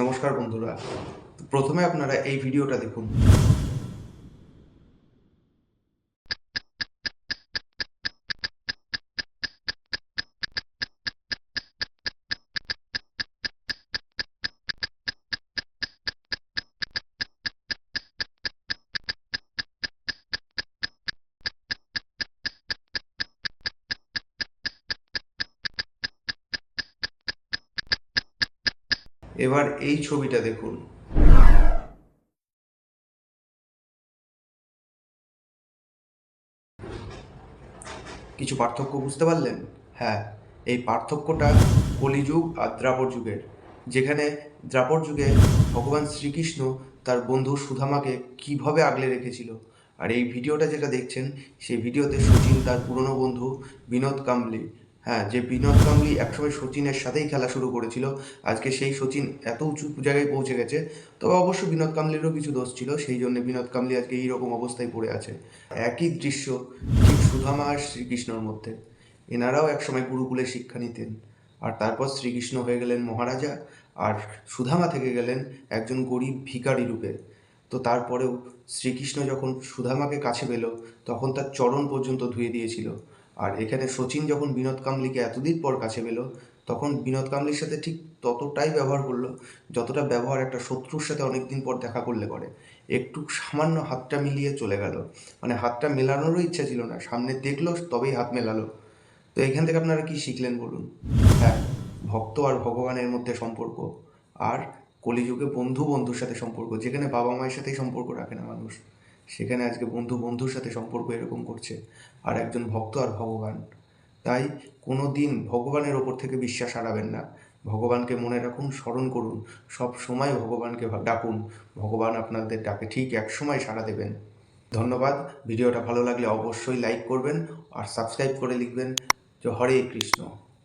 নমস্কার বন্ধুরা। প্রথমে আপনারা এই ভিডিওটা দেখুন। এবার এই ছবিটা দেখুন। কিছু পার্থক্য বুঝতে পারলেন? হ্যাঁ এই পার্থক্যটা কলিযুগ আর দ্রাপর যুগের, যেখানে দ্রাপর যুগে ভগবান শ্রীকৃষ্ণ তার বন্ধু সুধামাকে কীভাবে আগলে রেখেছিল। আর এই ভিডিওটা যেটা দেখছেন, সেই ভিডিওতে সচিন তার পুরনো বন্ধু বিনোদ কাম্বলি হ্যাঁ যে বিনোদ কাম্বলি একসময় সচিনের সাথেই খেলা শুরু করেছিল, আজকে সেই সচিন এত উঁচু জায়গায় পৌঁছে গেছে, তবে অবশ্য বিনোদ কাম্বলিরও কিছু দোষ ছিল, সেই জন্য বিনোদ কাম্বলি আজকে এইরকম অবস্থায় পড়ে আছে। একই দৃশ্য ঠিক সুধামা আর শ্রীকৃষ্ণর মধ্যে। এনারাও একসময় গুরুকুলে শিক্ষা নিতেন, আর তারপর শ্রীকৃষ্ণ হয়ে গেলেন মহারাজা, আর সুধামা থেকে গেলেন একজন গরিব ভিকারি রূপে। তো তারপরেও শ্রীকৃষ্ণ যখন সুধামাকে কাছে পেল, তখন তার চরণ পর্যন্ত ধুয়ে দিয়েছিল। আর এখানে সচিন যখন বিনোদ কামলিকে এতদিন পর কাছে পেল, তখন বিনোদ কামলির সাথে ঠিক ততটাই ব্যবহার করল, যতটা ব্যবহার একটা শত্রুর সাথে অনেকদিন পর দেখা করলে করে। একটু সামান্য হাতটা মিলিয়ে চলে গেল। মানে হাতটা মেলানোরও ইচ্ছা ছিল না, সামনে দেখল, তবেই হাত মেলালো। তো এখান থেকে আপনারা কি শিখলেন বলুন? হ্যাঁ ভক্ত আর ভগবানের মধ্যে সম্পর্ক আর কলিযুগে বন্ধু বন্ধুর সাথে সম্পর্ক, যেখানে বাবা মায়ের সাথেই সম্পর্ক রাখে না মানুষ। সেখানে আজকে বন্ধু বন্ধুর সাথে সম্পর্ক এরকম করছে, আর একজন ভক্ত আর ভগবান। তাই কোনো দিন ভগবানের ওপর থেকে বিশ্বাস হারাবেন না। ভগবানকে মনে রাখুন, স্মরণ করুন, সব সময় ভগবানকে ডাকুন। ভগবান আপনাদের ডাকে ঠিক এক সময় সাড়া দেবেন। ধন্যবাদ। ভিডিওটা ভালো লাগলে অবশ্যই লাইক করবেন আর সাবস্ক্রাইব করে লিখবেন। যে হরে কৃষ্ণ।